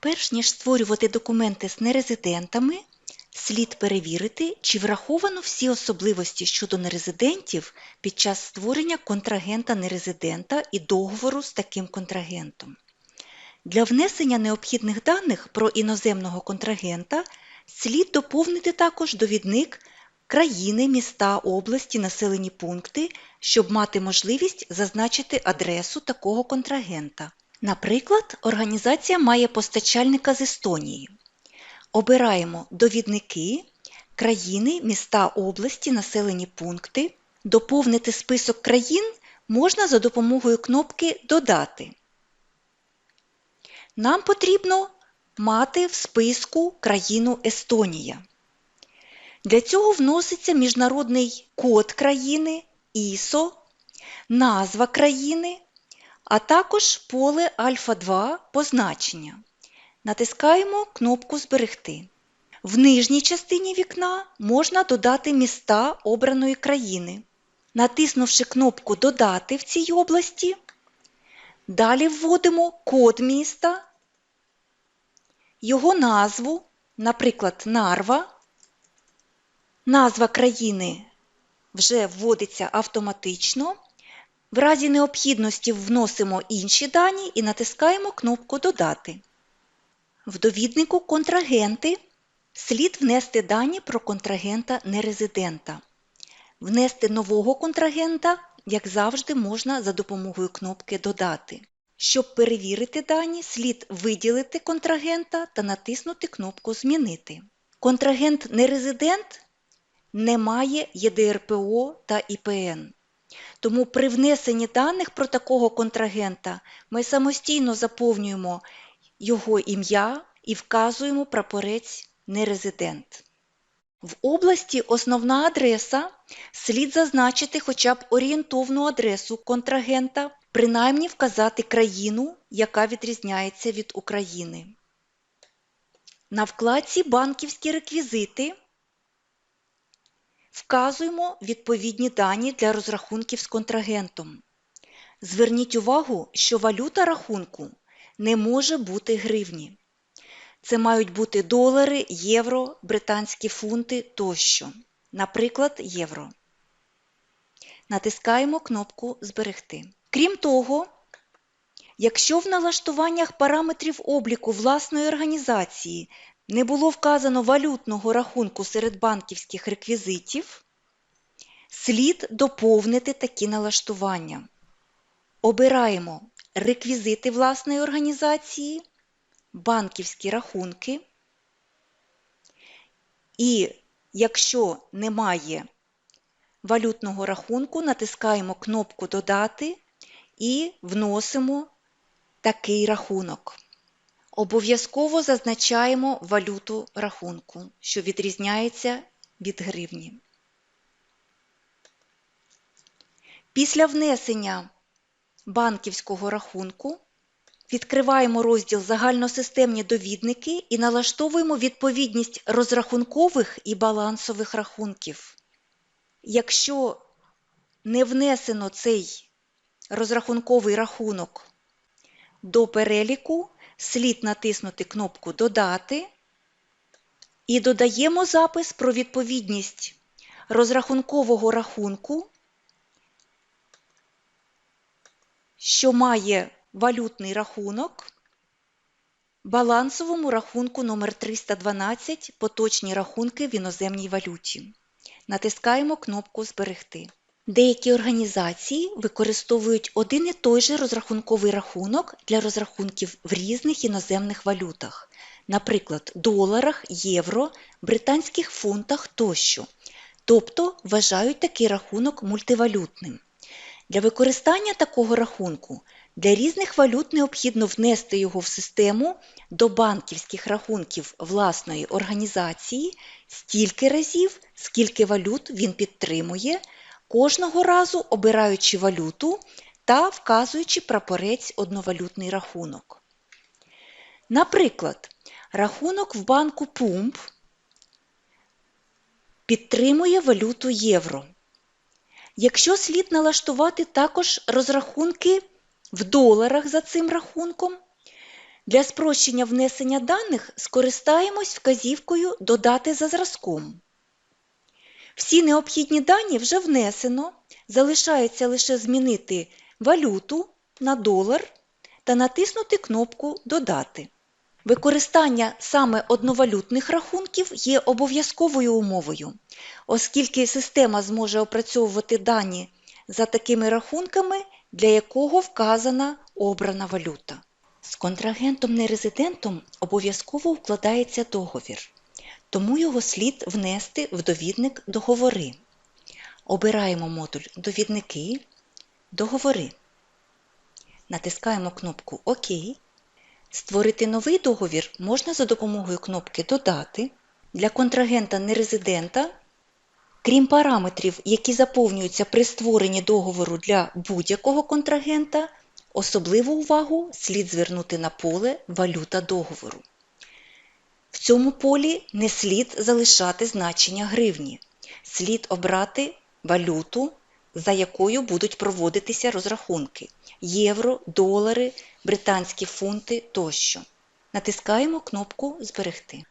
Перш ніж створювати документи з нерезидентами, слід перевірити, чи враховано всі особливості щодо нерезидентів під час створення контрагента-нерезидента і договору з таким контрагентом. Для внесення необхідних даних про іноземного контрагента слід доповнити також довідник країни, міста, області, населені пункти, щоб мати можливість зазначити адресу такого контрагента. Наприклад, організація має постачальника з Естонії. Обираємо довідники, країни, міста, області, населені пункти. Доповнити список країн можна за допомогою кнопки Додати. Нам потрібно мати в списку країну Естонія. Для цього вноситься міжнародний код країни ISO, назва країни, а також поле Альфа-2 позначення. Натискаємо кнопку Зберегти. В нижній частині вікна можна додати міста обраної країни. Натиснувши кнопку Додати в цій області, далі вводимо код міста, його назву, наприклад, Нарва. Назва країни вже вводиться автоматично. В разі необхідності вносимо інші дані і натискаємо кнопку Додати. В довіднику Контрагенти слід внести дані про контрагента-нерезидента. Внести нового контрагента, як завжди, можна за допомогою кнопки Додати. Щоб перевірити дані, слід виділити контрагента та натиснути кнопку Змінити. Контрагент-нерезидент не має ЄДРПО та ІПН. Тому при внесенні даних про такого контрагента ми самостійно заповнюємо його ім'я і вказуємо прапорець нерезидент. В області Основна адреса слід зазначити хоча б орієнтовну адресу контрагента, принаймні вказати країну, яка відрізняється від України. На вкладці Банківські реквізити вказуємо відповідні дані для розрахунків з контрагентом. Зверніть увагу, що валюта рахунку не може бути гривні. Це мають бути долари, євро, британські фунти тощо. Наприклад, євро. Натискаємо кнопку Зберегти. Крім того, якщо в налаштуваннях параметрів обліку власної організації не було вказано валютного рахунку серед банківських реквізитів, слід доповнити такі налаштування. Обираємо реквізити власної організації, банківські рахунки. І якщо немає валютного рахунку, натискаємо кнопку Додати і вносимо такий рахунок. Обов'язково зазначаємо валюту рахунку, що відрізняється від гривні. Після внесення банківського рахунку відкриваємо розділ Загальносистемні довідники і налаштовуємо відповідність розрахункових і балансових рахунків. Якщо не внесено цей розрахунковий рахунок до переліку, слід натиснути кнопку Додати і додаємо запис про відповідність розрахункового рахунку, що має валютний рахунок, балансовому рахунку номер 312 поточні рахунки в іноземній валюті. Натискаємо кнопку Зберегти. Деякі організації використовують один і той же розрахунковий рахунок для розрахунків в різних іноземних валютах, наприклад, доларах, євро, британських фунтах тощо. Тобто вважають такий рахунок мультивалютним. Для використання такого рахунку для різних валют необхідно внести його в систему до банківських рахунків власної організації стільки разів, скільки валют він підтримує, кожного разу обираючи валюту та вказуючи прапорець одновалютний рахунок. Наприклад, рахунок в банку Пумп підтримує валюту євро. Якщо слід налаштувати також розрахунки в доларах за цим рахунком, Для спрощення внесення даних скористаємось вказівкою Додати за зразком. Всі необхідні дані вже внесено, залишається лише змінити валюту на долар та натиснути кнопку Додати. Використання саме одновалютних рахунків є обов'язковою умовою, оскільки система зможе опрацьовувати дані за такими рахунками, для якого вказана обрана валюта. З контрагентом-нерезидентом обов'язково укладається договір, тому його слід внести в довідник Договори. Обираємо модуль Довідники, Договори. Натискаємо кнопку ОК. Створити новий договір можна за допомогою кнопки Додати. Для контрагента-нерезидента, крім параметрів, які заповнюються при створенні договору для будь-якого контрагента, особливу увагу слід звернути на поле Валюта договору. В цьому полі не слід залишати значення гривні. Слід обрати валюту, за якою будуть проводитися розрахунки євро, долари, британські фунти тощо. Натискаємо кнопку Зберегти.